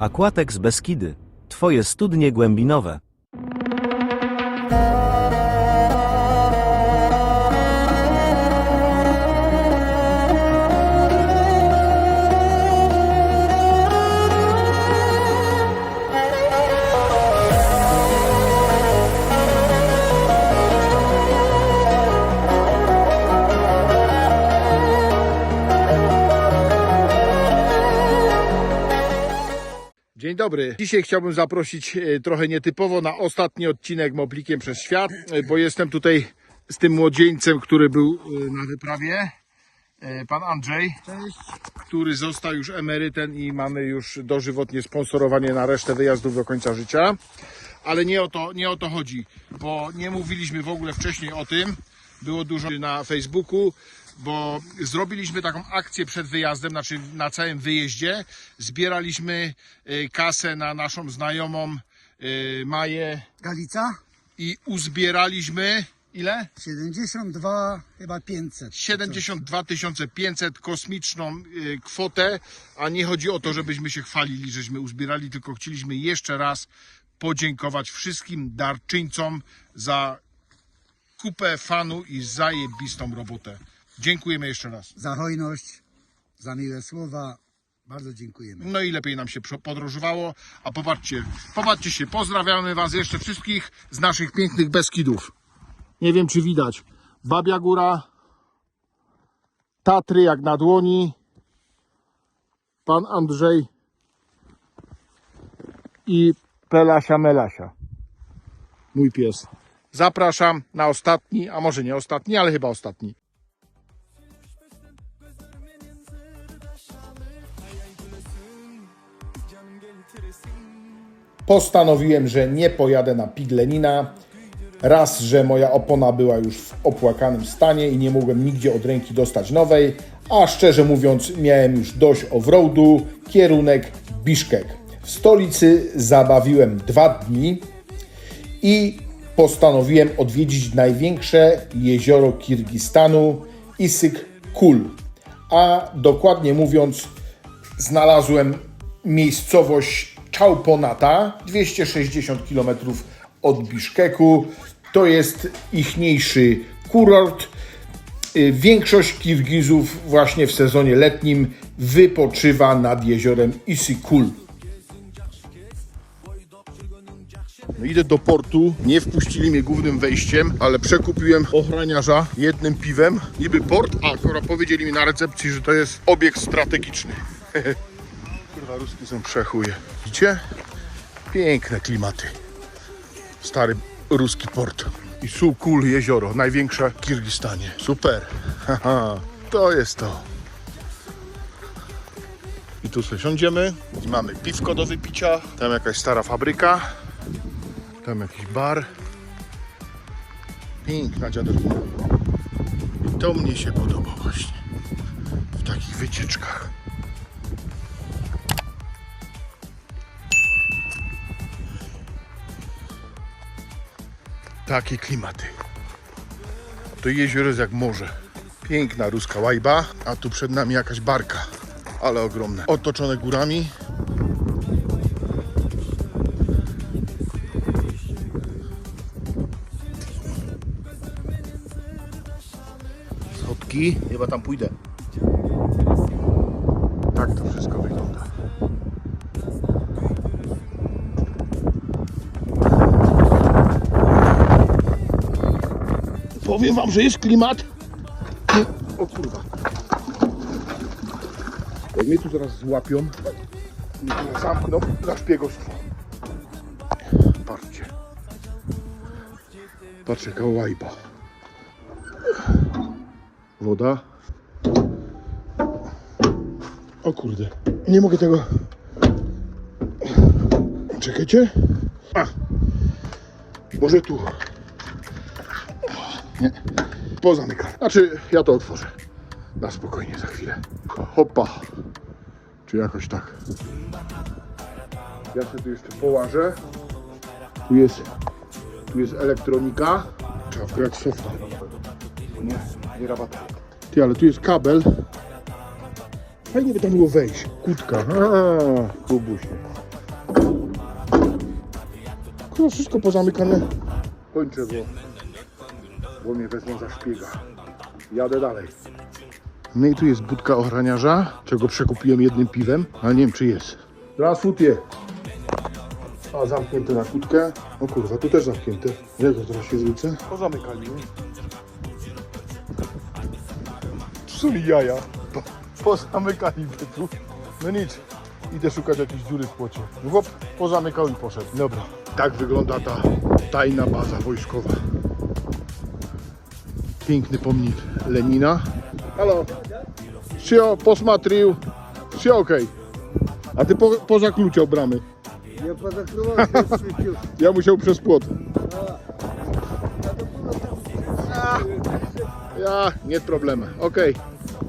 Aquatex Beskidy. Twoje studnie głębinowe. Dzień dobry. Dzisiaj chciałbym zaprosić e, trochę nietypowo na ostatni odcinek Moblikiem przez świat, e, bo jestem tutaj z tym młodzieńcem, który był e, na wyprawie. Pan Andrzej, który został już emerytem i mamy już dożywotnie sponsorowanie na resztę wyjazdów do końca życia. Ale nie o to, nie o to chodzi, bo nie mówiliśmy w ogóle wcześniej o tym. Było dużo na Facebooku, bo zrobiliśmy taką akcję przed wyjazdem, znaczy na całym wyjeździe. Zbieraliśmy y, kasę na naszą znajomą y, Maję Galica? i uzbieraliśmy ile? 72, chyba 500. 72 500 kosmiczną y, kwotę, a nie chodzi o to, żebyśmy się chwalili, żeśmy uzbierali, tylko chcieliśmy jeszcze raz podziękować wszystkim darczyńcom za kupę fanu i zajebistą robotę. Dziękujemy jeszcze raz. Za hojność, za miłe słowa. Bardzo dziękujemy. No i lepiej nam się podróżowało. A popatrzcie, popatrzcie się, pozdrawiamy Was jeszcze wszystkich z naszych pięknych Beskidów. Nie wiem, czy widać. Babia Góra, Tatry jak na dłoni, Pan Andrzej i Pelasia Melasia. Mój pies. Zapraszam na ostatni, a może nie ostatni, ale chyba ostatni. Postanowiłem, że nie pojadę na Piglenina. Raz, że moja opona była już w opłakanym stanie i nie mogłem nigdzie od ręki dostać nowej, a szczerze mówiąc miałem już dość offroadu, kierunek Biszkek. W stolicy zabawiłem dwa dni i postanowiłem odwiedzić największe jezioro Kirgistanu Isyk Kul. A dokładnie mówiąc, znalazłem miejscowość Czałponata, 260 km od Biszkeku. To jest ichniejszy kurort. Y, Większość Kirgizów właśnie w sezonie letnim wypoczywa nad jeziorem Isykul. No idę do portu, nie wpuścili mnie głównym wejściem, ale przekupiłem ochraniarza jednym piwem. Niby port, a akurat powiedzieli mi na recepcji, że to jest obiekt strategiczny. Kurwa, ruskie są przechuje. Widzicie? Piękne klimaty. Stary ruski port. I Sukul jezioro, największe w Kirgistanie. Super. To jest to. I tu sobie siądziemy. I mamy piwko do wypicia. Tam jakaś stara fabryka. Tam jakiś bar. Piękna dziadowina. I to mnie się podoba właśnie. W takich wycieczkach. Takie klimaty. To jezioro jest jak morze. Piękna ruska łajba, a tu przed nami jakaś barka. Ale ogromne. Otoczone górami. Schodki. Chyba tam pójdę. Tak to Powiem wam, że jest klimat. O kurwa. Jak mnie tu zaraz złapią, zamkną za szpiegostwo. Patrzcie. Patrzcie, jaka łajba. Woda. O kurde. Nie mogę tego. Czekajcie. A. Może tu. Nie. Pozamykam. Znaczy, ja to otworzę. Na spokojnie za chwilę. Hopa. Czy jakoś tak. Ja sobie tu jeszcze połażę. Tu jest, tu jest elektronika. Trzeba wgrać softa. Nie, nie rabata. Ty, ale tu jest kabel. Fajnie by tam było wejść. Kutka. A, kubusie. tu wszystko pozamykane. Kończę, bo, bo mnie wezmą za szpiega. Jadę dalej. No i tu jest budka ochraniarza, czego przekupiłem jednym piwem, ale nie wiem czy jest. Raz futie. A zamknięte na kłódkę. O kurwa, tu też zamknięte. Jak to teraz się zwrócę? Pozamykali. nie? Są jaja. Po, pozamykali tu. No nic. Idę szukać jakiejś dziury w płocie. Chłop pozamykał i poszedł. Dobra. Tak wygląda ta tajna baza wojskowa Piękny pomnik Lenina. Halo. Все, посмотрел. Все окей. A ty po, pozakluczał bramy. Я позакрывал, я светил. Ja musiał przez płot. Ja, nie problemy. Okej.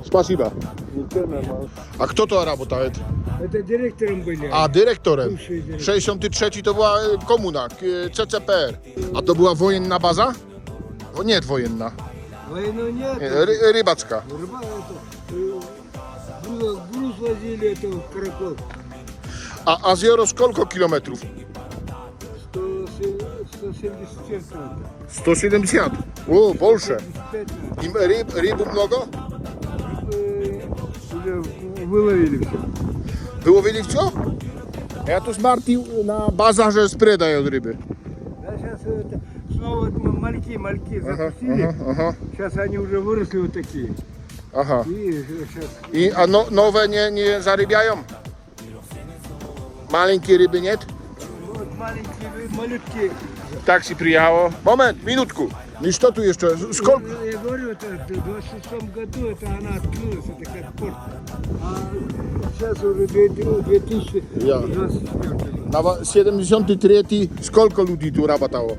Spasiba. Ничего, нормально. A kto to работает? Это директором были. A dyrektorem. Bywszy dyrektor. 63 to była e, komuna, k- CCPR. A to była wojenna baza? O, nie wojenna. Войну нет. Nie, ry, rybacka. Рыба это, э, груз, груз возили, это каракол. A, a z Joro сколько kilometrów? 100, 170 чем-то. 170. O, больше. 75 I ryb, rybu mnogo? э, уже выловили все. Wyłowili co? Ja tu zmartwił na bazarze sprzedają ryby. Да, сейчас это, снова вот м- мальки, мальки Aha, запустили. aha, aha, Сейчас они уже выросли вот такие. aha. И сейчас I, a no, nowe nie, nie zarybiają? Maleńkie ryby nie? вот маленькие вы- малютки. Taksi przyjechało. Moment, minutku. I co tu jeszcze? Skol... Я, я говорю, это в 26 году это она открылась, это как порт. А сейчас уже 2024 Ja. год. Na 73 skolko ludzi tu rabatało?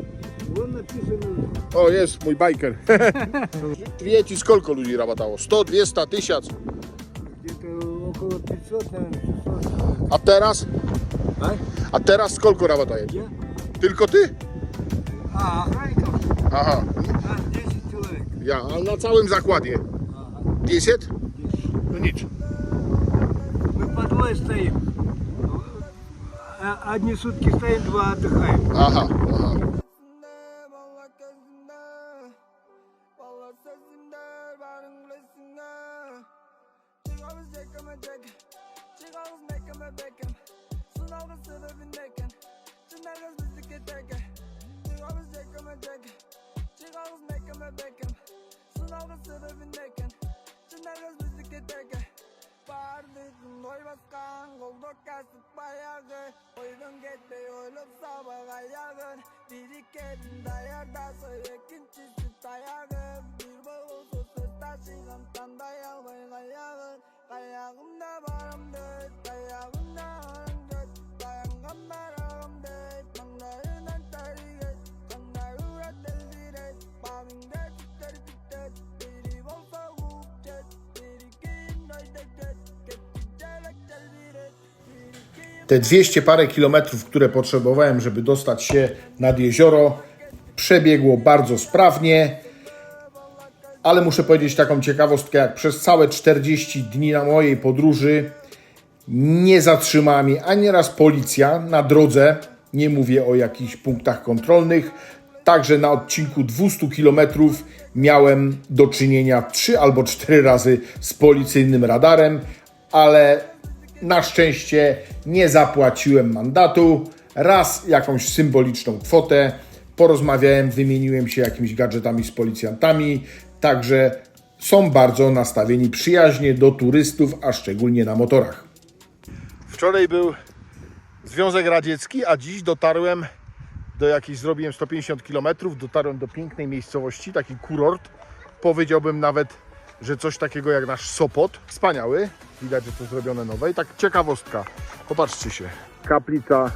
Вон написано, O, jest mój biker. Trzeci skolko ludzi rabatało? 100, 200, 1000. где-то около 500, наверное, 600. A teraz? А? A teraz skolko rabataje? Я? Tylko ty? А, охранников? Aha. А, 10 человек. Ja, a na całym zakładzie? 10? No nic. Мы по двое стоим. А- Одни сутки стоим, два отдыхаем. Aha, aha. making. She made us music and take it. She always shaking my jacket. She always making me bacon. Sen alın sebebindeyken. She made us music and take it. Bağırdın oy baskan Koldu kasıp bayağı Uydun gitmeyi olup sabaha yakın Biri kedin dayarda Soy ikincisi dayağı Bir bavul susuz taşıyımdan dayalmay kayağın Kayağımda varımdır Kayağımda varımdır Te 200 parę kilometrów, które potrzebowałem, żeby dostać się nad jezioro, przebiegło bardzo sprawnie. Ale muszę powiedzieć taką ciekawostkę, jak przez całe 40 dni na mojej podróży nie zatrzymała mnie ani raz policja na drodze. Nie mówię o jakichś punktach kontrolnych. Także na odcinku 200 km miałem do czynienia 3 albo 4 razy z policyjnym radarem, ale na szczęście nie zapłaciłem mandatu. Raz jakąś symboliczną kwotę. Porozmawiałem, wymieniłem się jakimiś gadżetami z policjantami. Także są bardzo nastawieni przyjaźnie do turystów, a szczególnie na motorach. Wczoraj był Związek Radziecki, a dziś dotarłem do jakiejś, zrobiłem 150 km, dotarłem do pięknej miejscowości, taki kurort. Powiedziałbym nawet, że coś takiego jak nasz Sopot. Wspaniały, widać, że to zrobione nowe. I tak ciekawostka, popatrzcie się. Kaplica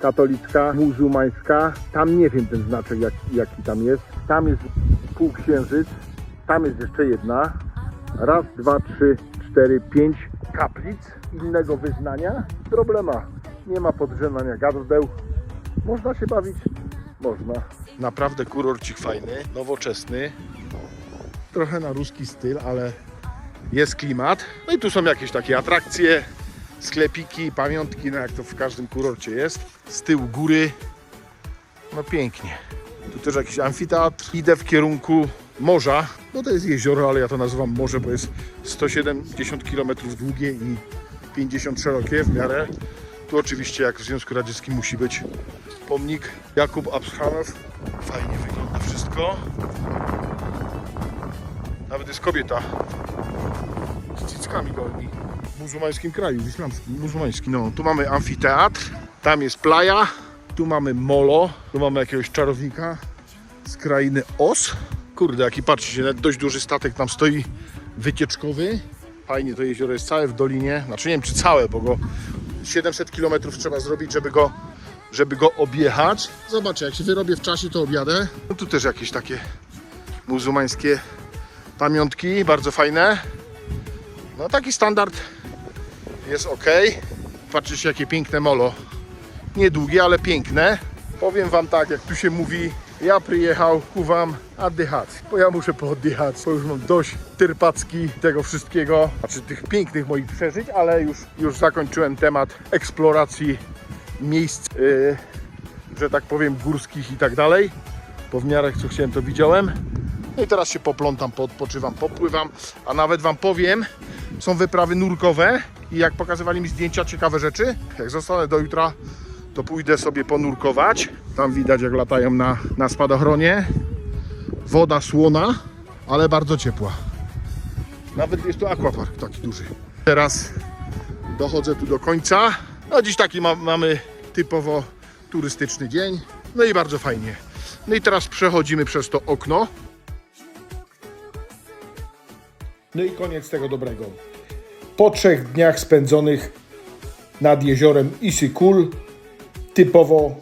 katolicka, muzułmańska. Tam nie wiem ten znaczek jak, jaki tam jest. Tam jest półksiężyc, tam jest jeszcze jedna. Raz, dwa, trzy, cztery, pięć kaplic innego wyznania. Problema. Nie ma podrzynania gardeł. Można się bawić? Można. Naprawdę kurorcik fajny, nowoczesny. Trochę na ruski styl, ale jest klimat. No i tu są jakieś takie atrakcje, sklepiki, pamiątki, no jak to w każdym kurorcie jest. Z tyłu góry, No pięknie. Tu też jakiś amfiteatr. Idę w kierunku morza. No to jest jezioro, ale ja to nazywam morze, bo jest 170 km długie i 50 szerokie w miarę. Tu oczywiście jak w Związku Radzieckim musi być pomnik Jakub Abschanow. Fajnie wygląda wszystko. Nawet jest kobieta z cyckami golni. W muzułmańskim kraju, w islamskim, muzułmańskim. No, tu mamy amfiteatr, tam jest playa, tu mamy molo, tu mamy jakiegoś czarownika z krainy Os. Kurde, jaki patrzcie, dość duży statek tam stoi, wycieczkowy. Fajnie, to jezioro jest całe w dolinie, znaczy nie wiem czy całe, bo go 700 km trzeba zrobić, żeby go, żeby go objechać. Zobaczę, jak się wyrobię w czasie, to objadę. No tu też jakieś takie muzułmańskie pamiątki, bardzo fajne. No taki standard jest ok. Patrzcie jakie piękne molo. Niedługie, ale piękne. Powiem wam tak, jak tu się mówi, ja przyjechał ku wam oddychać, bo ja muszę pooddychać, bo już mam dość tyrpacki tego wszystkiego, znaczy tych pięknych moich przeżyć, ale już, już zakończyłem temat eksploracji miejsc, yy, że tak powiem, górskich i tak dalej. Po w miarę co chciałem to widziałem. No i teraz się poplątam, poodpoczywam, popływam, a nawet Wam powiem, są wyprawy nurkowe i jak pokazywali mi zdjęcia, ciekawe rzeczy. Jak zostanę do jutra, to pójdę sobie ponurkować. Tam widać jak latają na, na spadochronie. Woda słona, ale bardzo ciepła. Nawet jest tu aquapark taki duży. Teraz dochodzę tu do końca. No dziś taki ma, mamy typowo turystyczny dzień. No i bardzo fajnie. No i teraz przechodzimy przez to okno. No i koniec tego dobrego. Po trzech dniach spędzonych nad jeziorem Isykul, typowo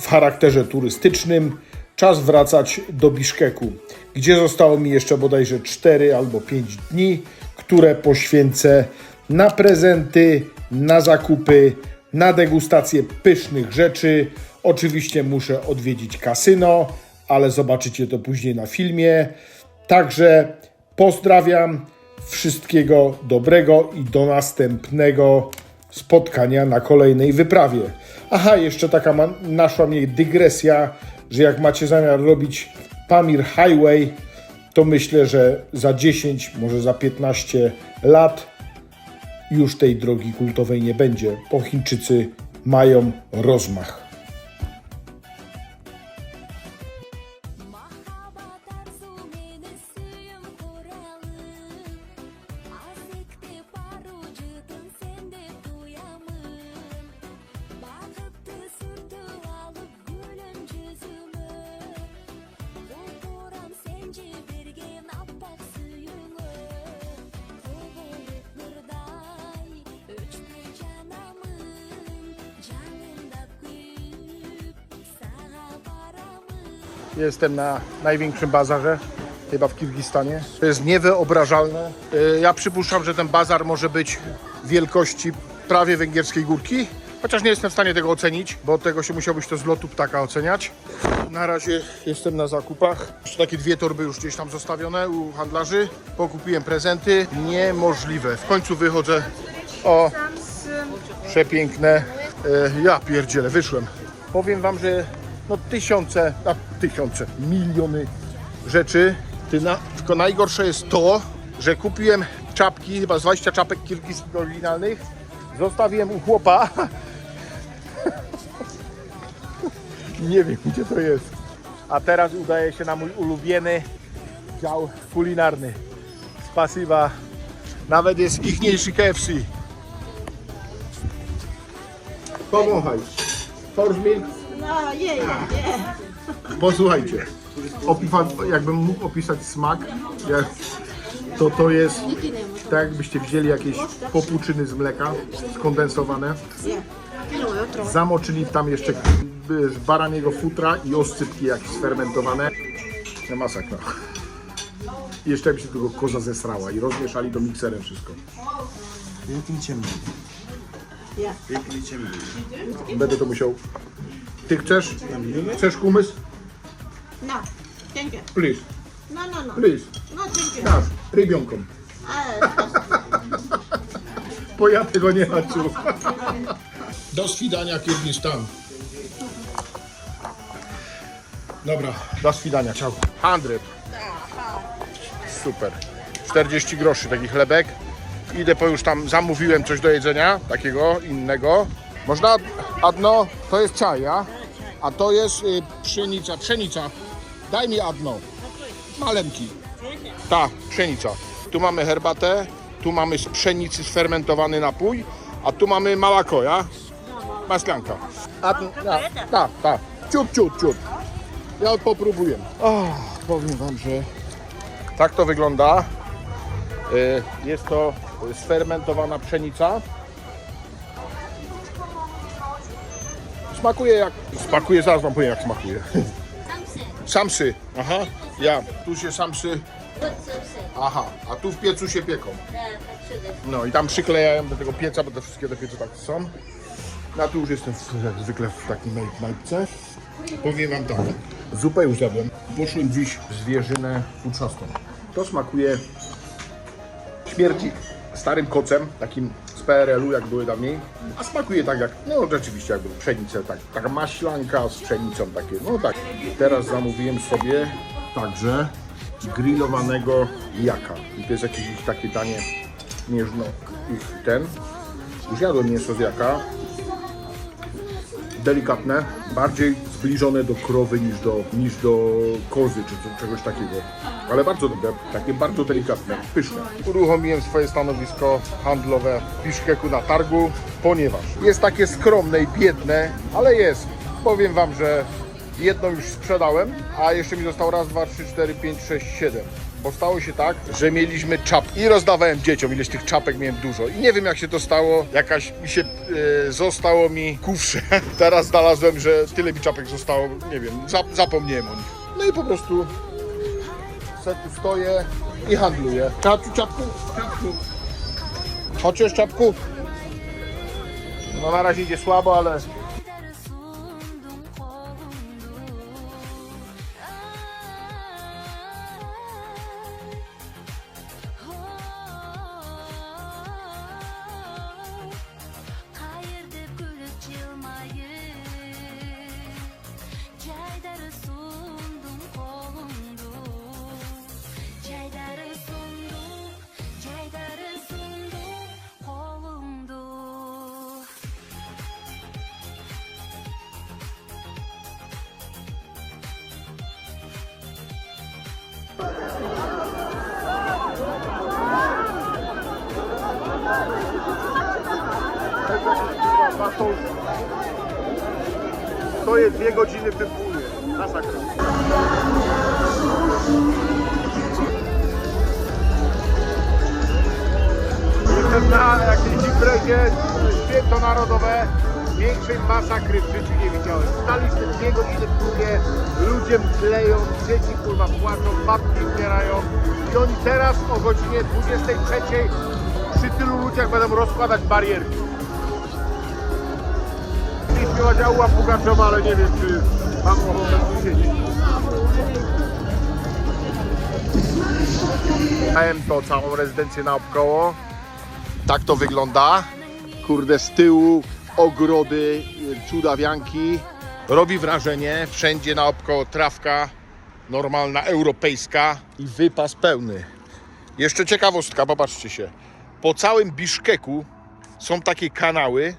w charakterze turystycznym, czas wracać do Biszkeku, gdzie zostało mi jeszcze bodajże 4 albo 5 dni, które poświęcę na prezenty, na zakupy, na degustację pysznych rzeczy. Oczywiście muszę odwiedzić kasyno, ale zobaczycie to później na filmie. Także pozdrawiam, wszystkiego dobrego i do następnego spotkania na kolejnej wyprawie. Aha, jeszcze taka ma, naszła mnie dygresja, że jak macie zamiar robić Pamir Highway, to myślę, że za 10, może za 15 lat już tej drogi kultowej nie będzie, bo Chińczycy mają rozmach. Jestem na największym bazarze, chyba w Kirgistanie. To jest niewyobrażalne. Yy, Ja przypuszczam, że ten bazar może być wielkości prawie węgierskiej górki. Chociaż nie jestem w stanie tego ocenić, bo tego się musiałbyś to z lotu ptaka oceniać. Na razie jestem na zakupach. Jeszcze takie dwie torby już gdzieś tam zostawione u handlarzy. Pokupiłem prezenty. Niemożliwe. W końcu wychodzę. O, przepiękne. E, ja pierdzielę, wyszłem. Powiem wam, że no tysiące, a tysiące, miliony rzeczy. Tylko najgorsze jest to, że kupiłem czapki, chyba z 20 czapek kirgiskich oryginalnych. Zostawiłem u chłopa. Nie wiem, gdzie to jest. A teraz udaje się na mój ulubiony dział kulinarny. Spasiba. Nawet jest ichniejszy KFC. Pomachaj. Force milk. No, je, je, je. Posłuchajcie, opiwa, jakbym mógł opisać smak, jak, to to jest tak jakbyście wzięli jakieś popłuczyny z mleka skondensowane, zamoczyli tam jeszcze z baraniego futra i oscypki jakieś sfermentowane. No masakra. I jeszcze by się tego koza zesrała i rozmieszali to mikserem wszystko. Ja. Będę to musiał... Ty chcesz? Chcesz kumys? No, thank you. Please, No, no, no. please. No, thank you. Dasz, rybionką. Ale, Bo ja tego nie naczył. Do swidania Kirgistan. Dobra, do swidania, ciao. 100. Super. 40 groszy taki chlebek. Idę po już tam, zamówiłem coś do jedzenia, takiego innego. Można, Adno, to jest czaja, a to jest y, pszenica, pszenica. Daj mi Adno. Maleńki. Ta, pszenica. Tu mamy herbatę, tu mamy z pszenicy sfermentowany napój, a tu mamy małakoja, maslanka. A, ta, ta, ta. Ciut, ciut, ciut. Ja popróbuję. O, powiem wam, że tak to wygląda. Y, Jest to sfermentowana pszenica. Smakuje jak... Smakuje, zaraz wam powiem jak smakuje. Samsy. Aha, ja. Tu się samsy... Aha, a tu w piecu się pieką. No i tam przyklejają do tego pieca, bo te wszystkie te piece tak są. No a tu już jestem w, jak zwykle w małej knajpce. Powiem wam tak, zupę już jadłem. Poszłem dziś w zwierzynę futrzastą. To smakuje śmierci starym kocem, takim z PRL-u, jak były dawniej. A smakuje tak jak, no rzeczywiście jakby pszenicę, tak, taka maślanka z pszenicą takie, no tak. Teraz zamówiłem sobie także grillowanego jaka. I to jest jakieś takie danie nieżno ich ten. Już jadłem mięso z jaka. Delikatne, bardziej zbliżone do krowy niż do, niż do kozy czy czegoś takiego. Ale bardzo dobre, takie bardzo delikatne, pyszne. Uruchomiłem swoje stanowisko handlowe w Biszkeku na targu, ponieważ jest takie skromne i biedne, ale jest. Powiem Wam, że jedną już sprzedałem, a jeszcze mi został raz, dwa, trzy, cztery, pięć, sześć, siedem. Bo stało się tak, że mieliśmy czap i rozdawałem dzieciom, ileś tych czapek miałem dużo. I nie wiem jak się to stało, jakaś mi się, e, zostało mi kufrze. Teraz znalazłem, że tyle mi czapek zostało, nie wiem, zap, zapomniałem o nich. No i po prostu se tu stoję i handluję. Czapku, czapku, czapku. Chociaż czapku. No na razie idzie słabo, ale Stoję dwie godziny w tym płynie. Masakra. Jestem na jakiejś imprezie, święto narodowe. Większej masakry w życiu nie widziałem. Staliśmy dwie godziny w płynie, ludzie mdleją, dzieci kurwa płaczą, babki umierają. I oni teraz o godzinie 23 przy tylu ludziach będą rozkładać barierki. Śpiewać Ała Pugaczowa, ale nie wiem, czy mam ochotę tu siedzieć. Miałem to całą rezydencję naokoło. Tak to wygląda. Kurde, z tyłu ogrody, cudawianki. Robi wrażenie, wszędzie naokoło trawka normalna, europejska i wypas pełny. Jeszcze ciekawostka, popatrzcie się. Po całym Biszkeku są takie kanały,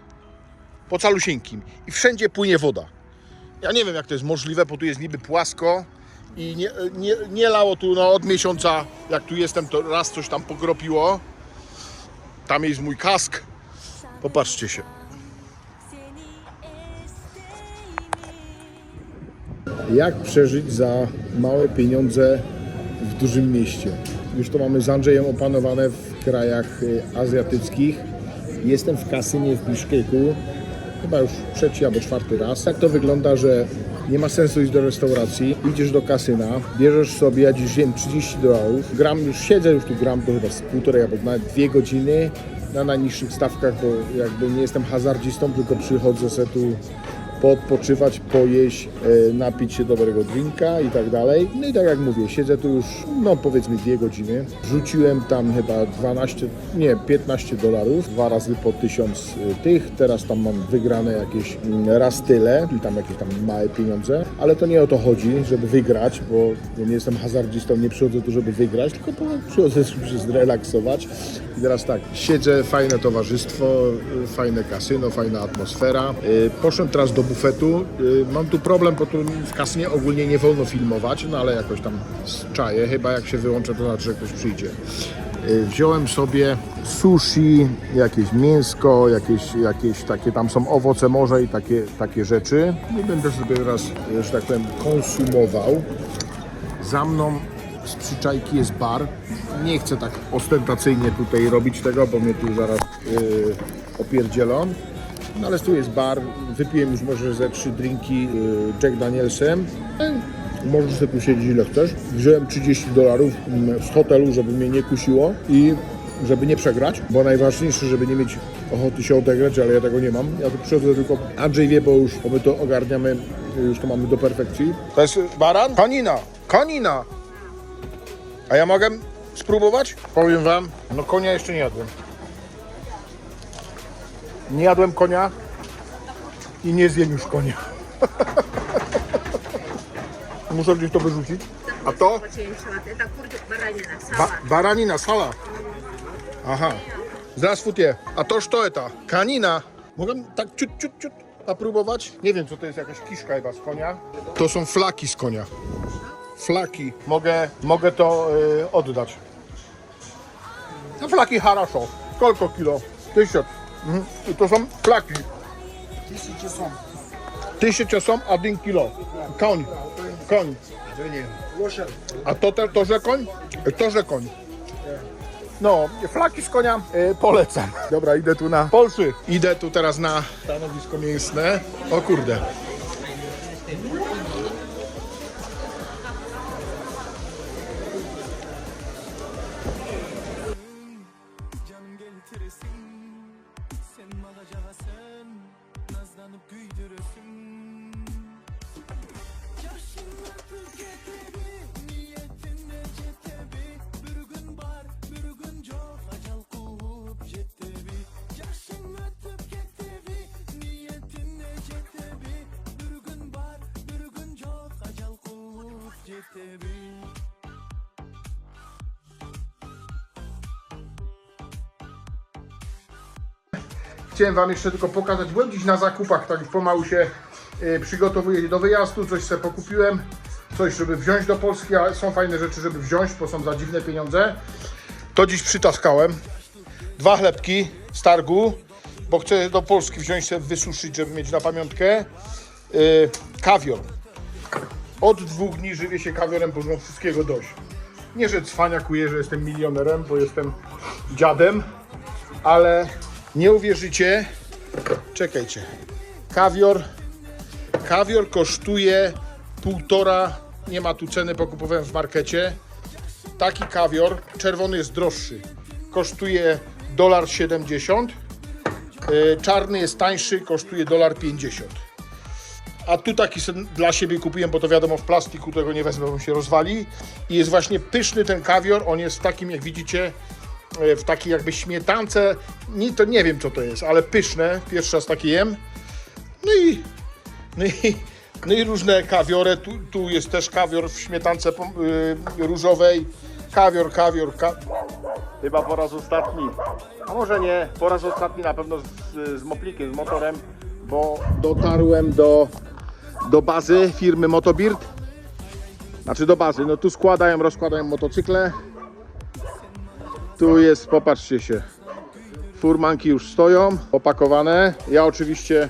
po calusieńkim i wszędzie płynie woda. Ja nie wiem jak to jest możliwe, bo tu jest niby płasko i nie, nie, nie lało tu no, od miesiąca, jak tu jestem, to raz coś tam pokropiło. Tam jest mój kask. Popatrzcie się. Jak przeżyć za małe pieniądze w dużym mieście? Już to mamy z Andrzejem opanowane w krajach y, azjatyckich. Jestem w kasynie w Biszkeku, chyba już trzeci albo czwarty raz. Tak to wygląda, że nie ma sensu iść do restauracji, idziesz do kasyna, bierzesz sobie, ja dziś wziąłem 30 dolarów, gram już, siedzę już tu gram to chyba z półtorej albo nawet dwie godziny na najniższych stawkach, bo jakby nie jestem hazardzistą, tylko przychodzę se tu poodpoczywać, pojeść, e, napić się dobrego drinka i tak dalej. No i tak jak mówię, siedzę tu już, no powiedzmy dwie godziny. Rzuciłem tam chyba 12, nie, 15 dolarów, dwa razy po 1000 tych. Teraz tam mam wygrane jakieś mm, raz tyle, i tam jakieś tam małe pieniądze, ale to nie o to chodzi, żeby wygrać, bo ja nie jestem hazardzistą, nie przychodzę tu, żeby wygrać, tylko po, przychodzę, żeby się zrelaksować. I teraz tak, siedzę, fajne towarzystwo, y, fajne kasyno, fajna atmosfera. Poszedłem teraz do bufetu. Y, Mam tu problem, bo tu w kasynie ogólnie nie wolno filmować, no ale jakoś tam czaję. Chyba jak się wyłączę, to znaczy, że ktoś przyjdzie. Y, Wziąłem sobie sushi, jakieś mięsko, jakieś, jakieś takie, tam są owoce morza i takie, takie rzeczy. I będę sobie teraz, że tak powiem, konsumował. Za mną z przyczajki jest bar. Nie chcę tak ostentacyjnie tutaj robić tego, bo mnie tu zaraz yy, opierdzielą. No ale tu jest bar. Wypiłem już może ze trzy drinki yy, Jack Danielsem. E, Możesz sobie tu siedzieć ile chcesz. Wziąłem 30 dolarów mm, z hotelu, żeby mnie nie kusiło i żeby nie przegrać, bo najważniejsze, żeby nie mieć ochoty się odegrać, ale ja tego nie mam. Ja tu przychodzę tylko, Andrzej wie, bo już bo my to ogarniamy, już to mamy do perfekcji. To jest baran? Konina, konina. A ja mogę spróbować? Powiem wam, no konia jeszcze nie jadłem. Nie jadłem konia i nie zjem już konia. Muszę gdzieś to wyrzucić. A to? Это курдик баранина, Ba baranina, sala. Aha. Здравствуйте. A to что это? Kanina. Mogę tak ciut, ciut, ciut popróbować? Nie wiem, co to jest, jakaś kiszka chyba z konia. To są flaki z konia. Flaki. Mogę, mogę to y, oddać. No flaki хорошо. Сколько kilo? Tysiąc. Mhm. I to są flaki. Tysiące są. Tysiące są, a jeden kilo. Koń. Koń. A to, to, to że koń? To, że koń. No, flaki z konia y, polecam. Dobra, idę tu na Polszy. Idę tu teraz na stanowisko mięsne. O kurde. Chciałem Wam jeszcze tylko pokazać, byłem dziś na zakupach, tak pomału się y, przygotowuję do wyjazdu, coś sobie pokupiłem, coś żeby wziąć do Polski, ale są fajne rzeczy, żeby wziąć, bo są za dziwne pieniądze. To dziś przytaskałem. Dwa chlebki z targu, bo chcę do Polski wziąć sobie wysuszyć, żeby mieć na pamiątkę. Y, kawior. Od dwóch dni żywię się kawiorem, bo mam wszystkiego dość. Nie, że cwaniakuję, że jestem milionerem, bo jestem dziadem, ale nie uwierzycie. Czekajcie. Kawior. Kawior kosztuje półtora. Nie ma tu ceny, bo kupowałem w markecie. Taki kawior, czerwony jest droższy. Kosztuje dolar 70. Czarny jest tańszy, kosztuje dolar 50. A tu taki dla siebie kupiłem, bo to wiadomo w plastiku tego nie wezmę, bo mi się rozwali. I jest właśnie pyszny ten kawior. On jest takim, jak widzicie, e, w takiej jakby śmietance. Nie, to nie wiem co to jest, ale pyszne. Pierwszy raz takie jem. No i, no i, no i różne kawiory. Tu, tu jest też kawior w śmietance pom- y, różowej. Kawior, kawior, ka... Chyba po raz ostatni. A może nie, po raz ostatni na pewno z, z moplikiem, z motorem, bo dotarłem do, do bazy firmy Motobirt. Znaczy do bazy, no tu składają, rozkładają motocykle. Tu jest, popatrzcie się, furmanki już stoją, opakowane. Ja oczywiście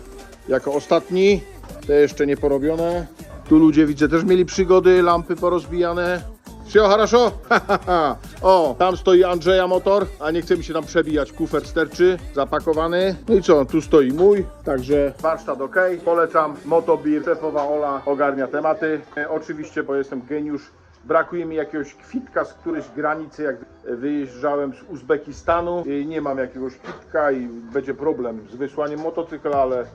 jako ostatni, te jeszcze nie porobione. Tu ludzie widzę też mieli przygody, lampy porozbijane. Wszystko хорошо? o, tam stoi Andrzeja motor, a nie chce mi się tam przebijać. Kufer sterczy, zapakowany. No i co, tu stoi mój, także warsztat ok. Polecam, Motobir, szefowa Ola ogarnia tematy. E, oczywiście, bo jestem geniusz. Brakuje mi jakiegoś kwitka z którejś granicy, jak wyjeżdżałem z Uzbekistanu. Nie mam jakiegoś kwitka i będzie problem z wysłaniem motocykla, ale